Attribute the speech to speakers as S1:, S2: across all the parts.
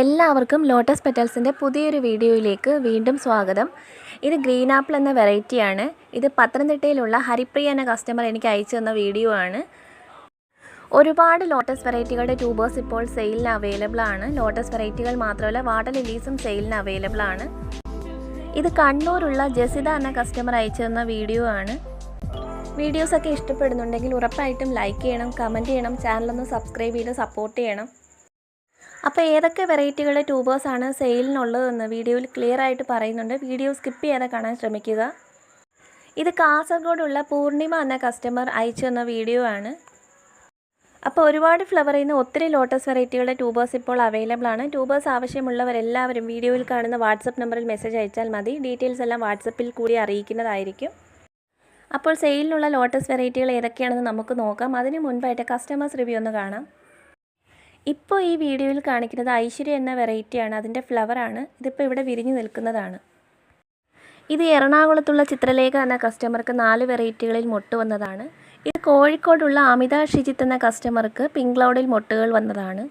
S1: എല്ലാവർക്കും ലോട്ടസ് പെറ്റൽസിന്റെ പുതിയൊരു വീഡിയോയിലേക്ക് വീണ്ടും സ്വാഗതം. ഇത് ഗ്രീൻ ആപ്പിൾ എന്ന വെറൈറ്റിയാണ് ഇത് പത്തനംതിട്ടയിലുള്ള ഹരിപ്രിയ എന്ന കസ്റ്റമർ എനിക്ക് അയച്ചു തന്ന വീഡിയോ ആണ്. ഒരുപാട് ലോട്ടസ് വെറൈറ്റികളുടെ ട്യൂബേഴ്സ് ഇപ്പോൾ സെയിലിന് അവൈലബിൾ ആണ്. ലോട്ടസ് വെറൈറ്റികൾ മാത്രമല്ല വാട്ടർ ലിലീസും സെയിലിന് അവൈലബിൾ ആണ്. ഇത് കണ്ണൂരുള്ള ജസിത എന്ന കസ്റ്റമർ അയച്ചു തന്ന വീഡിയോ ആണ്. വീഡിയോസൊക്കെ ഇഷ്ടപ്പെടുന്നുണ്ടെങ്കിൽ ഉറപ്പായിട്ടും ലൈക്ക് ചെയ്യണം കമന്റ് ചെയ്യണം ചാനലൊന്ന് സബ്സ്ക്രൈബ് ചെയ്ത് സപ്പോർട്ട് ചെയ്യണം. അപ്പോൾ ഏതൊക്കെ വെറൈറ്റികളുടെ ട്യൂബേഴ്സാണ് സെയിലിനുള്ളതെന്ന് വീഡിയോയിൽ ക്ലിയർ ആയിട്ട് പറയുന്നുണ്ട്. വീഡിയോ സ്കിപ്പ് ചെയ്യാതെ കാണാൻ ശ്രമിക്കുക. ഇത് കാസർഗോഡുള്ള പൂർണിമ എന്ന കസ്റ്റമർ അയച്ചു തന്ന വീഡിയോ ആണ്. അപ്പോൾ ഒരുപാട് ഫ്ലവറിൽ നിന്ന് ഒത്തിരി ലോട്ടസ് വെറൈറ്റികളുടെ ട്യൂബേഴ്സ് ഇപ്പോൾ അവൈലബിൾ ആണ്. ട്യൂബേഴ്സ് ആവശ്യമുള്ളവരെല്ലാവരും വീഡിയോയിൽ കാണുന്ന വാട്സപ്പ് നമ്പറിൽ മെസ്സേജ് അയച്ചാൽ മതി. ഡീറ്റെയിൽസ് എല്ലാം വാട്സപ്പിൽ കൂടി അറിയിക്കുന്നതായിരിക്കും. അപ്പോൾ സെയിലിനുള്ള ലോട്ടസ് വെറൈറ്റികൾ ഏതൊക്കെയാണെന്ന് നമുക്ക് നോക്കാം. അതിന് മുൻപായിട്ട് കസ്റ്റമേഴ്സ് റിവ്യൂ ഒന്ന് കാണാം. ഇപ്പോൾ ഈ വീഡിയോയിൽ കാണിക്കുന്നത് ഐശ്വര്യ എന്ന വെറൈറ്റിയാണ്. അതിന്റെ ഫ്ലവറാണ്. ഇതിപ്പോൾ ഇവിടെ വിരിഞ്ഞു നിൽക്കുന്നതാണ്. ഇത് എറണാകുളത്തുള്ള ചിത്രലേഖ എന്ന കസ്റ്റമർക്ക് നാല് വെറൈറ്റികളിൽ മൊട്ട് വന്നതാണ്. ഇത് കോഴിക്കോടുള്ള അമിത ഷിജിത്ത് എന്ന കസ്റ്റമർക്ക് പിങ്ക് ക്ലൗഡിൽ മൊട്ടുകൾ വന്നതാണ്.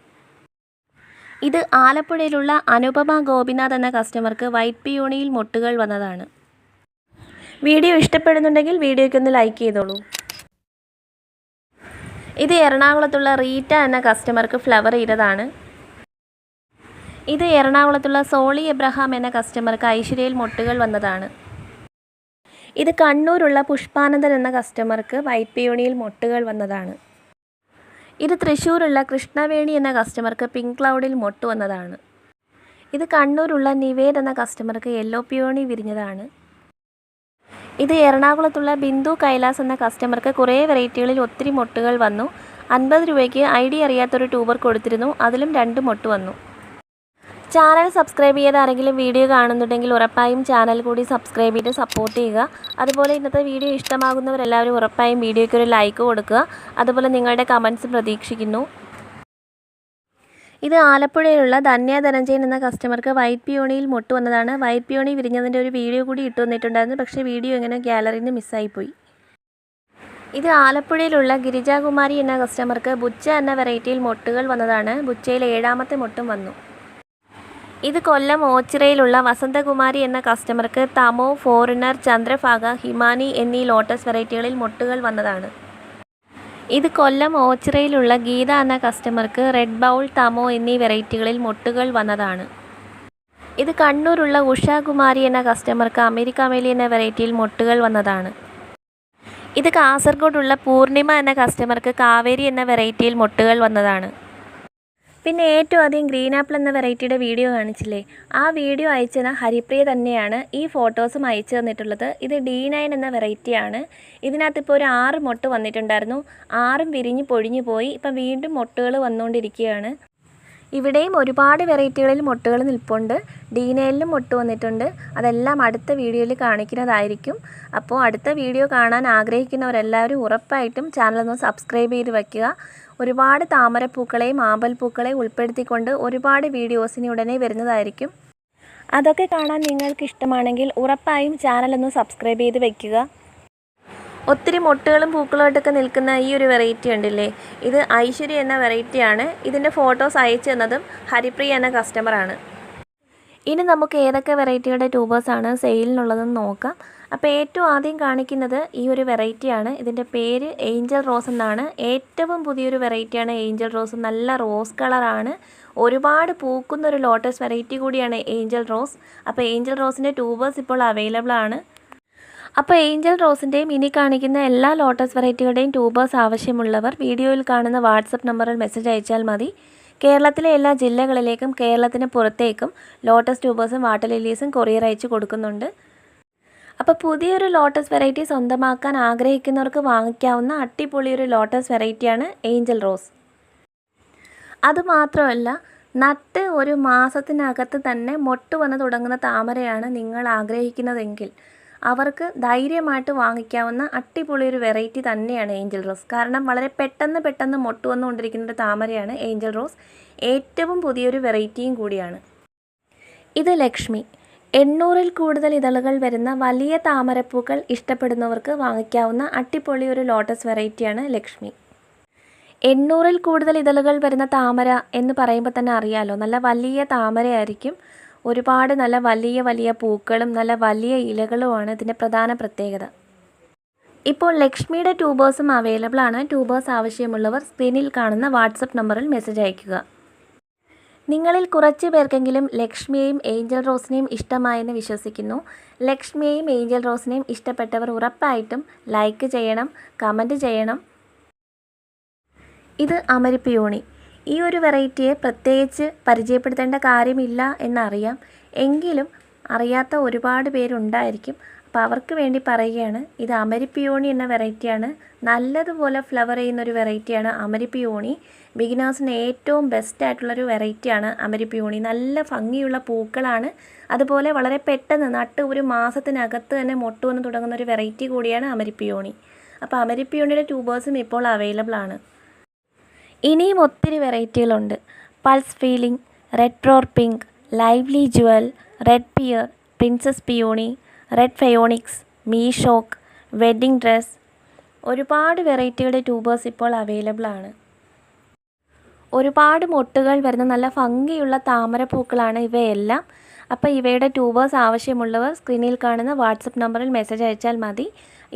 S1: ഇത് ആലപ്പുഴയിലുള്ള അനുപമ ഗോപിനാഥ് എന്ന കസ്റ്റമർക്ക് വൈറ്റ് പിയോണിയിൽ മൊട്ടുകൾ വന്നതാണ്. വീഡിയോ ഇഷ്ടപ്പെടുന്നുണ്ടെങ്കിൽ വീഡിയോയ്ക്കൊന്ന് ലൈക്ക് ചെയ്തോളൂ. ഇത് എറണാകുളത്തുള്ള റീറ്റ എന്ന കസ്റ്റമർക്ക് ഫ്ലവർ ചെയ്തതാണ്. ഇത് എറണാകുളത്തുള്ള സോളി എബ്രഹാം എന്ന കസ്റ്റമർക്ക് ഐശ്വര്യയിൽ മൊട്ടുകൾ വന്നതാണ്. ഇത് കണ്ണൂരുള്ള പുഷ്പാനന്ദൻ എന്ന കസ്റ്റമർക്ക് വൈറ്റ് പിയോണിയിൽ മൊട്ടുകൾ വന്നതാണ്. ഇത് തൃശ്ശൂരുള്ള കൃഷ്ണവേണി എന്ന കസ്റ്റമർക്ക് പിങ്ക് ക്ലൗഡിൽ മൊട്ട് വന്നതാണ്. ഇത് കണ്ണൂരുള്ള നിവേദ് എന്ന കസ്റ്റമർക്ക് യെല്ലോ പിയോണി വിരിഞ്ഞതാണ്. ഇത് എറണാകുളത്തുള്ള ബിന്ദു കൈലാസ് എന്ന കസ്റ്റമർക്ക് കുറേ വെറൈറ്റികളിൽ ഒത്തിരി മൊട്ടുകൾ വന്നു. അൻപത് രൂപയ്ക്ക് ഐ ഡി അറിയാത്തൊരു ട്യൂബർ കൊടുത്തിരുന്നു. അതിലും രണ്ട് മൊട്ട് വന്നു. ചാനൽ സബ്സ്ക്രൈബ് ചെയ്ത് ആരെങ്കിലും വീഡിയോ കാണുന്നുണ്ടെങ്കിൽ ഉറപ്പായും ചാനൽ കൂടി സബ്സ്ക്രൈബ് ചെയ്ത് സപ്പോർട്ട് ചെയ്യുക. അതുപോലെ ഇന്നത്തെ വീഡിയോ ഇഷ്ടമാകുന്നവരെല്ലാവരും ഉറപ്പായും വീഡിയോയ്ക്ക് ഒരു ലൈക്ക് കൊടുക്കുക. അതുപോലെ നിങ്ങളുടെ കമൻസ് പ്രതീക്ഷിക്കുന്നു. ഇത് ആലപ്പുഴയിലുള്ള ധന്യ ധനഞ്ജയൻ എന്ന കസ്റ്റമർക്ക് വൈറ്റ് പിയോണിയിൽ മുട്ട് വന്നതാണ്. വൈറ്റ് പിയോണി വിരിഞ്ഞതിന്റെ ഒരു വീഡിയോ കൂടി ഇട്ട് വന്നിട്ടുണ്ടായിരുന്നു. പക്ഷേ വീഡിയോ എങ്ങനെ ഗ്യാലറിയിൽ നിന്ന് മിസ്സായിപ്പോയി ഇത് ആലപ്പുഴയിലുള്ള ഗിരിജാകുമാരി എന്ന കസ്റ്റമർക്ക് ബുച്ച എന്ന വെറൈറ്റിയിൽ മൊട്ടുകൾ വന്നതാണ്. ബുച്ചയിൽ ഏഴാമത്തെ മൊട്ടും വന്നു. ഇത് കൊല്ലം ഓച്ചിറയിലുള്ള വസന്തകുമാരി എന്ന കസ്റ്റമർക്ക് തമോ ഫോറിനർ ചന്ദ്രഭാഗ ഹിമാനി എന്നീ ലോട്ടസ് വെറൈറ്റികളിൽ മൊട്ടുകൾ വന്നതാണ്. ഇത് കൊല്ലം ഓച്ചിറയിലുള്ള ഗീത എന്ന കസ്റ്റമർക്ക് റെഡ് ബൗൾ തമോ എന്നീ വെറൈറ്റികളിൽ മൊട്ടുകൾ വന്നതാണ്. ഇത് കണ്ണൂരുള്ള ഉഷാകുമാരി എന്ന കസ്റ്റമർക്ക് അമേരിക്ക മേലി എന്ന വെറൈറ്റിയിൽ മൊട്ടുകൾ വന്നതാണ്. ഇത് കാസർഗോഡുള്ള പൂർണിമ എന്ന കസ്റ്റമർക്ക് കാവേരി എന്ന വെറൈറ്റിയിൽ മൊട്ടുകൾ വന്നതാണ്. പിന്നെ ഏറ്റവും ആദ്യം ഗ്രീൻ ആപ്പിൾ എന്ന വെറൈറ്റിയുടെ വീഡിയോ കാണിച്ചില്ലേ? ആ വീഡിയോ അയച്ചത് ഹരിപ്രിയ തന്നെയാണ്. ഈ ഫോട്ടോസും അയച്ചു തന്നിട്ടുള്ളത്. ഇത് ഡി നയൻ എന്ന വെറൈറ്റിയാണ്. ഇതിനകത്ത് ഇപ്പോൾ ഒരു ആറ് മൊട്ട് വന്നിട്ടുണ്ടായിരുന്നു. ആറും വിരിഞ്ഞ് പൊഴിഞ്ഞു പോയി. ഇപ്പം വീണ്ടും മൊട്ടുകൾ വന്നുകൊണ്ടിരിക്കുകയാണ്. ഇവിടെയും ഒരുപാട് വെറൈറ്റികളിൽ മൊട്ടുകൾ നിൽപ്പുണ്ട്. ഡി നയനിലും മൊട്ട് വന്നിട്ടുണ്ട്. അതെല്ലാം അടുത്ത വീഡിയോയിൽ കാണിക്കുന്നതായിരിക്കും. അപ്പോൾ അടുത്ത വീഡിയോ കാണാൻ ആഗ്രഹിക്കുന്നവരെല്ലാവരും ഉറപ്പായിട്ടും ചാനലൊന്ന് സബ്സ്ക്രൈബ് ചെയ്ത് വയ്ക്കുക ഒരുപാട് താമരപ്പൂക്കളെയും ആമ്പൽപ്പൂക്കളെയും ഉൾപ്പെടുത്തിക്കൊണ്ട് ഒരുപാട് വീഡിയോസിന് ഉടനെ വരുന്നതായിരിക്കും. അതൊക്കെ കാണാൻ നിങ്ങൾക്ക് ഇഷ്ടമാണെങ്കിൽ ഉറപ്പായും ചാനലൊന്ന് സബ്സ്ക്രൈബ് ചെയ്ത് വയ്ക്കുക ഒത്തിരി മൊട്ടുകളും പൂക്കളുമായിട്ടൊക്കെ നിൽക്കുന്ന ഈ ഒരു വെറൈറ്റി ഉണ്ടല്ലേ? ഇത് ഐശ്വര്യ എന്ന വെറൈറ്റിയാണ് ഇതിന്റെ ഫോട്ടോസ് അയച്ചു തന്നതും ഹരിപ്രിയ എന്ന കസ്റ്റമറാണ് ഇനി നമുക്ക് ഏതൊക്കെ വെറൈറ്റികളുടെ ട്യൂബേഴ്സാണ് സെയിലിനുള്ളതെന്ന് നോക്കാം. അപ്പോൾ ഏറ്റവും ആദ്യം കാണിക്കുന്നത് ഈ ഒരു വെറൈറ്റിയാണ്. ഇതിന്റെ പേര് ഏഞ്ചൽ റോസ് എന്നാണ്. ഏറ്റവും പുതിയൊരു വെറൈറ്റിയാണ് ഏഞ്ചൽ റോസ്. നല്ല റോസ് കളറാണ്. ഒരുപാട് പൂക്കുന്ന ഒരു ലോട്ടസ് വെറൈറ്റി കൂടിയാണ് ഏഞ്ചൽ റോസ്. അപ്പോൾ ഏഞ്ചൽ റോസിന്റെ ട്യൂബേഴ്സ് ഇപ്പോൾ അവൈലബിൾ ആണ്. അപ്പോൾ ഏഞ്ചൽ റോസിന്റെയും ഇനി കാണിക്കുന്ന എല്ലാ ലോട്ടസ് വെറൈറ്റികളുടെയും ട്യൂബേഴ്സ് ആവശ്യമുള്ളവർ വീഡിയോയിൽ കാണുന്ന വാട്സപ്പ് നമ്പറിൽ മെസ്സേജ് അയച്ചാൽ മതി. കേരളത്തിലെ എല്ലാ ജില്ലകളിലേക്കും കേരളത്തിന് പുറത്തേക്കും ലോട്ടസ് ട്യൂബേഴ്സും വാട്ടർ ലില്ലീസും കൊറിയർ അയച്ച് കൊടുക്കുന്നുണ്ട്. അപ്പോൾ പുതിയൊരു ലോട്ടസ് വെറൈറ്റി സ്വന്തമാക്കാൻ ആഗ്രഹിക്കുന്നവർക്ക് വാങ്ങിക്കാവുന്ന അട്ടിപൊളിയൊരു ലോട്ടസ് വെറൈറ്റിയാണ് ഏഞ്ചൽ റോസ്. അതുമാത്രമല്ല നട്ട് ഒരു മാസത്തിനകത്ത് തന്നെ മൊട്ട് വന്ന് തുടങ്ങുന്ന താമരയാണ് നിങ്ങൾ ആഗ്രഹിക്കുന്നതെങ്കിൽ. അവർക്ക് ധൈര്യമായിട്ട് വാങ്ങിക്കാവുന്ന അടിപൊളി ഒരു വെറൈറ്റി തന്നെയാണ് ഏഞ്ചൽ റോസ്. കാരണം വളരെ പെട്ടെന്ന് പെട്ടെന്ന് മൊട്ട് വന്നുകൊണ്ടിരിക്കുന്ന ഒരു താമരയാണ് ഏഞ്ചൽ റോസ്. ഏറ്റവും പുതിയൊരു വെറൈറ്റിയും കൂടിയാണ്. ഇത് ലക്ഷ്മി. എണ്ണൂറിൽ കൂടുതൽ ഇതളുകൾ വരുന്ന വലിയ താമരപ്പൂക്കൾ ഇഷ്ടപ്പെടുന്നവർക്ക് വാങ്ങിക്കാവുന്ന അടിപൊളി ഒരു ലോട്ടസ് വെറൈറ്റിയാണ് ലക്ഷ്മി. എണ്ണൂറിൽ കൂടുതൽ ഇതളുകൾ വരുന്ന താമര എന്ന് പറയുമ്പോൾ തന്നെ അറിയാലോ നല്ല വലിയ താമരയായിരിക്കും. ഒരുപാട് നല്ല വലിയ വലിയ പൂക്കളും നല്ല വലിയ ഇലകളുമാണ് ഇതിന്റെ പ്രധാന പ്രത്യേകത. ഇപ്പോൾ ലക്ഷ്മിയുടെ ട്യൂബേഴ്സും അവൈലബിൾ ആണ്. ട്യൂബേഴ്സ് ആവശ്യമുള്ളവർ സ്ക്രീനിൽ കാണുന്ന വാട്സപ്പ് നമ്പറിൽ മെസ്സേജ് അയയ്ക്കുക. നിങ്ങളിൽ കുറച്ച് പേർക്കെങ്കിലും ലക്ഷ്മിയെയും ഏഞ്ചൽ റോസിനെയും ഇഷ്ടമായെന്ന് വിശ്വസിക്കുന്നു. ലക്ഷ്മിയെയും ഏഞ്ചൽ റോസിനെയും ഇഷ്ടപ്പെട്ടവർ ഉറപ്പായിട്ടും ലൈക്ക് ചെയ്യണം കമന്റ് ചെയ്യണം. ഇത് അമരിപ്പിയോണി ഈ ഒരു വെറൈറ്റിയെ പ്രത്യേകിച്ച് പരിചയപ്പെടുത്തേണ്ട കാര്യമില്ല എന്നറിയാം. എങ്കിലും അറിയാത്ത ഒരുപാട് പേരുണ്ടായിരിക്കും. അപ്പോൾ അവർക്ക് വേണ്ടി പറയുകയാണ് ഇത് അമരിപ്പിയോണി എന്ന വെറൈറ്റിയാണ്. നല്ലതുപോലെ ഫ്ലവർ ചെയ്യുന്ന ഒരു വെറൈറ്റിയാണ് അമരിപ്പിയോണി. ബിഗിനേഴ്സിന് ഏറ്റവും ബെസ്റ്റ് ആയിട്ടുള്ളൊരു വെറൈറ്റിയാണ് അമരിപ്പിയോണി. നല്ല ഭംഗിയുള്ള പൂക്കളാണ്. അതുപോലെ വളരെ പെട്ടെന്ന് നട്ട് ഒരു മാസത്തിനകത്ത് തന്നെ മൊട്ട് വന്ന് തുടങ്ങുന്ന ഒരു വെറൈറ്റി കൂടിയാണ് അമരിപ്പിയോണി. അപ്പോൾ അമരിപ്പിയോണിയുടെ ട്യൂബേഴ്സും ഇപ്പോൾ അവൈലബിൾ ആണ് ഇനിയും ഒത്തിരി വെറൈറ്റികളുണ്ട്. Pulse feeling red pro pink lively jewel red pear princess peony red phoenix me shock wedding dress ഒരുപാട് വെറൈറ്റിയുടെ ട്യൂബേഴ്സ് ഇപ്പോൾ അവൈലബിൾ ആണ്. ഒരുപാട് മൊട്ടുകൾ വരുന്ന നല്ല ഭംഗിയുള്ള താമരപ്പൂക്കളാണ് ഇവയെല്ലാം. അപ്പോൾ ഇവയുടെ ട്യൂബേഴ്സ് ആവശ്യമുള്ളവർ സ്ക്രീനിൽ കാണുന്ന വാട്സപ്പ് നമ്പറിൽ മെസ്സേജ് അയച്ചാൽ മതി.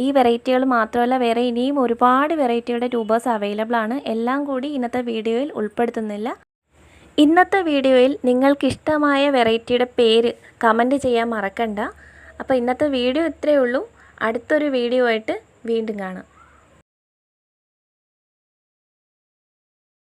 S1: ഈ വെറൈറ്റികൾ മാത്രമല്ല വേറെ ഇനിയും ഒരുപാട് വെറൈറ്റിയുടെ ട്യൂബേഴ്സ് അവൈലബിൾ ആണ്. എല്ലാം കൂടി ഇന്നത്തെ വീഡിയോയിൽ ഉൾപ്പെടുത്തുന്നില്ല. ഇന്നത്തെ വീഡിയോയിൽ നിങ്ങൾക്കിഷ്ടമായ വെറൈറ്റിയുടെ പേര് കമന്റ് ചെയ്യാൻ മറക്കണ്ട. അപ്പോൾ ഇന്നത്തെ വീഡിയോ ഇത്രയേ ഉള്ളൂ. അടുത്തൊരു വീഡിയോ ആയിട്ട് വീണ്ടും കാണാം.